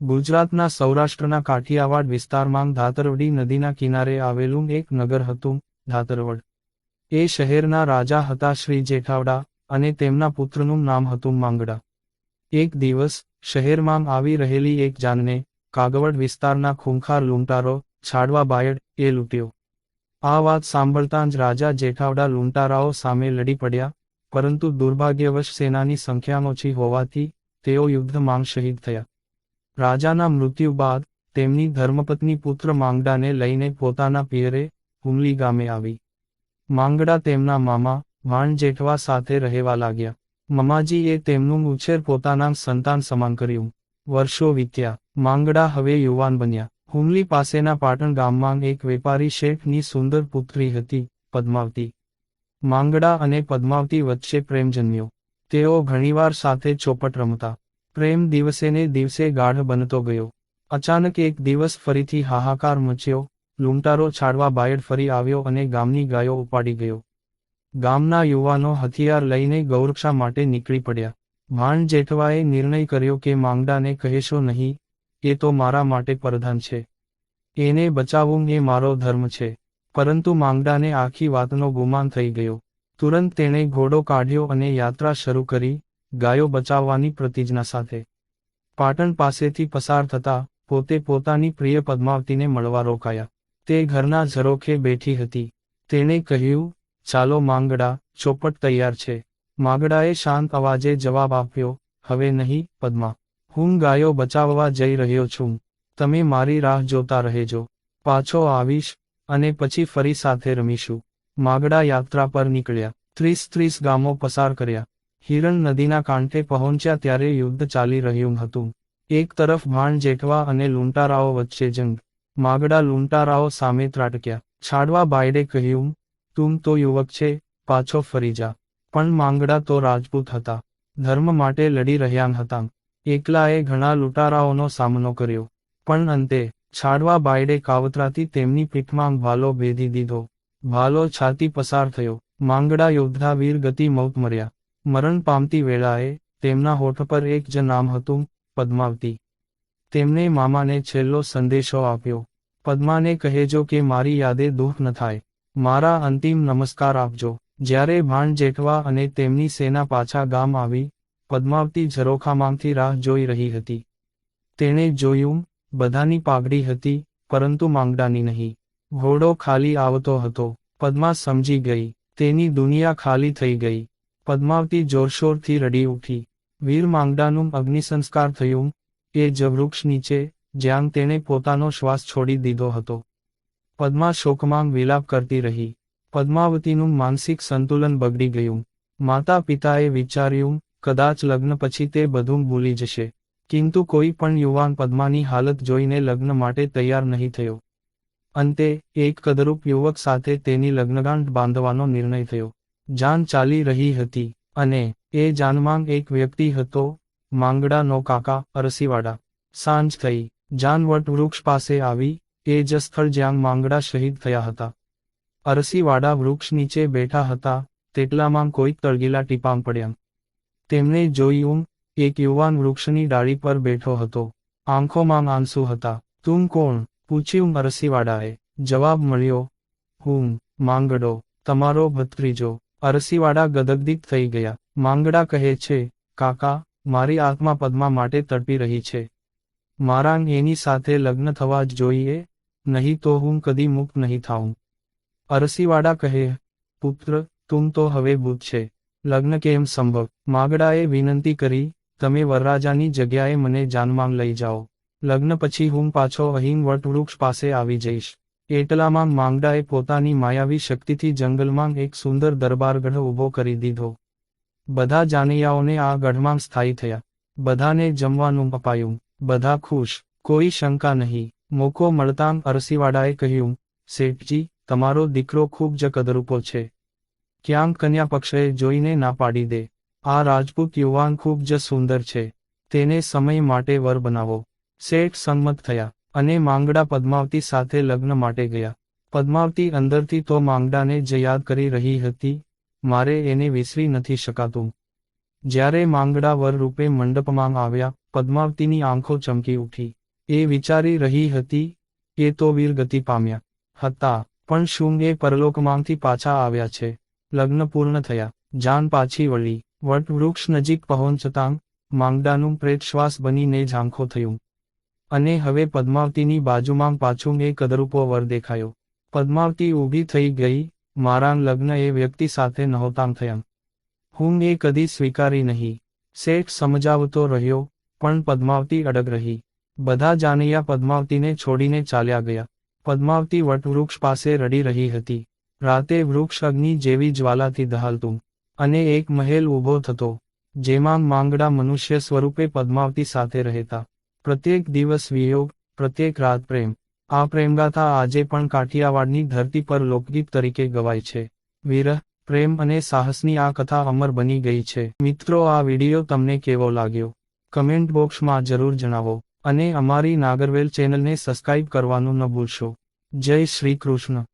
ગુજરાતના સૌરાષ્ટ્રના કાઠિયાવાડ વિસ્તારમાં ધાતરવડી નદીના કિનારે આવેલું એક નગર હતું ધાતરવડ. એ શહેરના રાજા હતા શ્રી જેઠાવડા અને તેમના પુત્રનું નામ હતું માંગડા. એક દિવસ શહેરમાં આવી રહેલી એક જાનને કાગવડ વિસ્તારના ખૂંખાર લૂંટારો છાડવા બાયડ એ લૂંટ્યો. આ વાત સાંભળતાં જ રાજા જેઠાવડા લૂંટારાઓ સામે લડી પડ્યા, પરંતુ દુર્ભાગ્યવશ સેનાની સંખ્યા ઓછી હોવાથી તેઓ યુદ્ધમાં શહીદ થયા. રાજાના મૃત્યુ બાદ તેમની ધર્મપત્ની પુત્ર માંગડાને લઈને પોતાના પિયરે હુમલી ગામે આવી. માંગડા તેમના મામા વાણ જેઠવા સાથે રહેવા લાગ્યા. મમાજીએ તેમનું ઉછેર પોતાના સંતાન સમાન કર્યું. વર્ષો વીત્યા. માંગડા હવે યુવાન બન્યા. હુમલી પાસેના પાટણ ગામમાં એક વેપારી શેઠની સુંદર પુત્રી હતી, પદ્માવતી. માંગડા અને પદ્માવતી વચ્ચે પ્રેમ જન્મ્યો તેઓ ઘણીવાર સાથે ચોપટ રમતા. પ્રેમ દિવસેને દિવસે ગાઢ બનતો ગયો. અચાનક એક દિવસ ફરીથી હાહાકાર મચ્યો, લૂંટારો છાડવા બાયડ ફરી આવ્યો અને ગામની ગાયો ઉપાડી ગયો. ગામના યુવાનો હથિયાર લઈને ગૌરક્ષા માટે નીકળી પડ્યા. ભાણ જેઠવાએ નિર્ણય કર્યો કે માંગડાને કહેશો નહીં, એ તો મારા માટે પ્રધાન છે. એને બચાવવું એ મારો ધર્મ છે. પરંતુ માંગડાને આખી વાતનો ગુમાન થઈ ગયો. તુરંત તેણે ઘોડો કાઢ્યો અને યાત્રા શરૂ કરી ગાયો બચાવવાની પ્રતિજ્ઞા સાથે. પાટણ પાસેથી પસાર થતા પોતે પોતાની પ્રિય પદ્માવતીને મળવા રોકાયા. તે ઘરના ઝરોખે બેઠી હતી. તેણે કહ્યું, ચાલો માંગડા, ચોપટ તૈયાર છે. માંગડાએ શાંત અવાજે જવાબ આપ્યો, હવે નહીં, પદ્મા. હું ગાયો બચાવવા જઈ રહ્યો છું. તમે મારી રાહ જોતા રહેજો. પાછો આવીશ અને પછી ફરી સાથે રમીશું. માગડા યાત્રા પર નીકળ્યા. ત્રીસ ત્રીસ ગામો પસાર કર્યા. હિરણ નદીના કાંઠે પહોંચ્યા ત્યારે યુદ્ધ ચાલી રહ્યું હતું. એક તરફ ભાણ જેઠવા અને લૂંટારાઓ વચ્ચે જંગ. માગડા લૂંટારાઓ સામે ત્રાટક્યા. છાડવા બાયડે કહ્યું, તું તો યુવક છે, પાછો ફરી જા. પણ માંગડા તો રાજપૂત હતા. ધર્મ માટે લડી રહ્યા હતા. એકલાએ ઘણા લૂંટારાઓનો સામનો કર્યો. પણ અંતે, છાડવા બાયડે કાવતરાથી તેમની પીઠમાં ભાલો ભેદી દીધો. ભાલો છાતી પસાર થયો. માંગડા યોદ્ધા વીર ગતિ મૌત મર્યા. મરણ પામતી વેળાએ તેમના હોઠ પર એક જ નામ હતું, પદ્માવતી. તેમને મામાને છેલ્લો સંદેશો આપ્યો. પદ્માને કહેજો કે મારી યાદે દુઃખ ન થાય. મારા અંતિમ નમસ્કાર આપજો. જ્યારે ભાણ જેઠવા અને તેમની સેના પાછા ગામ આવી, પદ્માવતી ઝરોખામાંથી રાહ જોઈ રહી હતી. તેણે જોયું, બધાની પાઘડી હતી, પરંતુ માંગડાની નહીં. ઘોડો ખાલી આવતો હતો. પદ્મા સમજી ગઈ. તેની દુનિયા ખાલી થઈ ગઈ. પદ્માવતી જોરશોરથી રડી ઉઠી. વીર માંગડાનું અગ્નિસંસ્કાર થયું. એ જ વૃક્ષ નીચે, જ્યાં તેણે પોતાનો શ્વાસ છોડી દીધો હતો. પદ્મા શોકમાં વિલાપ કરતી રહી. પદ્માવતીનું માનસિક સંતુલન બગડી ગયું. માતા પિતાએ વિચાર્યું, કદાચ લગ્ન પછી તે બધું ભૂલી જશે. કિંતુ કોઈ પણ યુવાન પદ્માની હાલત જોઈને લગ્ન માટે તૈયાર નહીં થયો. અંતે, એક કદરૂપ યુવક સાથે તેની લગ્નગાંઠ બાંધવાનો નિર્ણય થયો. જાન ચાલી રહી હતી અને એ જાનમાં એક વ્યક્તિ હતો, માંગડાનો કાકા અરસીવાડા. સાંજ થઈ, જાનવટ વૃક્ષ પાસે આવી, એ જ સ્થળ જ્યાં માંગડા શહીદ થયા હતા. અરસીવાડા વૃક્ષ નીચે બેઠા હતા, તેટલામાં કોઈક તળગીલા ટીપામ પડ્યા. તેમને જોયું, એક યુવાન વૃક્ષની ડાળી પર બેઠો હતો. આંખોમાં આંસુ હતા. તું કોણ? પૂછ્યું અરસીવાડાએ. જવાબ મળ્યો, હું, માંગડો, તમારો ભત્રીજો. અરસીવાડા ગદગદિત થઈ ગયા. માંગડા કહે છે, કાકા, મારી આત્મા પદ્મા માટે તડપી રહી છે. મારા એની સાથે લગ્ન થવા જ જોઈએ, નહીં તો હું કદી મુક્ત નહીં થાઉં. અરસીવાડા કહે, પુત્ર, તું તો હવે ભૂત છે. લગ્ન કેમ સંભવ? માગડાએ વિનંતી કરી, તમે વરરાજાની જગ્યાએ મને જાનમાં લઈ જાઓ. લગ્ન પછી હું પાછો અહીં વટવૃક્ષ પાસે આવી જઈશ. એટલામાં માંગડાએ પોતાની માયાવી શક્તિથી જંગલમાં એક સુંદર દરબારગઢ ઊભો કરી દીધો. બધા જાનૈયાઓને આ ગઢમાં સ્થાયી થયા. બધાને જમવાનું અપાયું. બધા ખુશ. કોઈ શંકા નહીં. મોકો મળતાં અરસીવાડાએ કહ્યું, શેઠજી, તમારો દીકરો ખૂબ જ કદરૂપો છે. ક્યાંક કન્યા પક્ષએ જોઈને ના પાડી દે. આ રાજપૂત યુવાન ખૂબ જ સુંદર છે. તેને સમય માટે વર બનાવો. શેઠ સંમત થયા. અને માંગડા પદ્માવતી સાથે લગ્ન માટે ગયા. પદ્માવતી અંદરથી તો માંગડાને જ યાદ કરી રહી હતી, મારે એને વિસરી નથી શકાતું. જ્યારે માંગડા વર રૂપે મંડપમાં આવ્યા, પદ્માવતીની આંખો ચમકી ઉઠી. એ વિચારી રહી હતી કે તો વીર ગતિ પામ્યા. હતા, પણ શું એ પરલોકમાંથી પાછા આવ્યા છે? લગ્ન પૂર્ણ થયા. જાન પાછી વળી. વટવૃક્ષ નજીક પહોંચતાં માંગડાનું પ્રેતશ્વાસ બનીને ઝાંખો થયું. અને હવે પદ્માવતીની બાજુમાં પાછું એ કદરૂપો વર દેખાયો. પદ્માવતી ઊભી થઈ ગઈ, મારા લગ્ન એ વ્યક્તિ સાથે નહોતામ થયા હું એ કદી સ્વીકારી નહીં. શેઠ સમજાવતો રહ્યો, પણ પદ્માવતી અડગ રહી. બધા જાનૈયા પદ્માવતીને છોડીને ચાલ્યા ગયા. પદ્માવતી વટવૃક્ષ પાસે રડી રહી હતી. રાતે વૃક્ષ અગ્નિ જેવી જ્વાલાથી દહાલતું, અને એક મહેલ ઊભો થતો, જેમાં માંગડા મનુષ્ય સ્વરૂપે પદ્માવતી સાથે રહેતા. પ્રત્યેક દિવસ વિયોગ, પ્રત્યેક રાત પ્રેમ. આ પ્રેમગાથા આજે પણ કાઠિયાવાડની ધરતી પર લોકગીત તરીકે ગવાય છે. વિરહ, પ્રેમ અને સાહસની આ કથા અમર બની ગઈ છે. મિત્રો, આ વીડિયો તમને કેવો લાગ્યો? કમેન્ટ બોક્સમાં જરૂર જણાવો અને અમારી નાગરવેલ ચેનલને સબસ્ક્રાઇબ કરવાનું ન ભૂલશો. જય શ્રી કૃષ્ણ.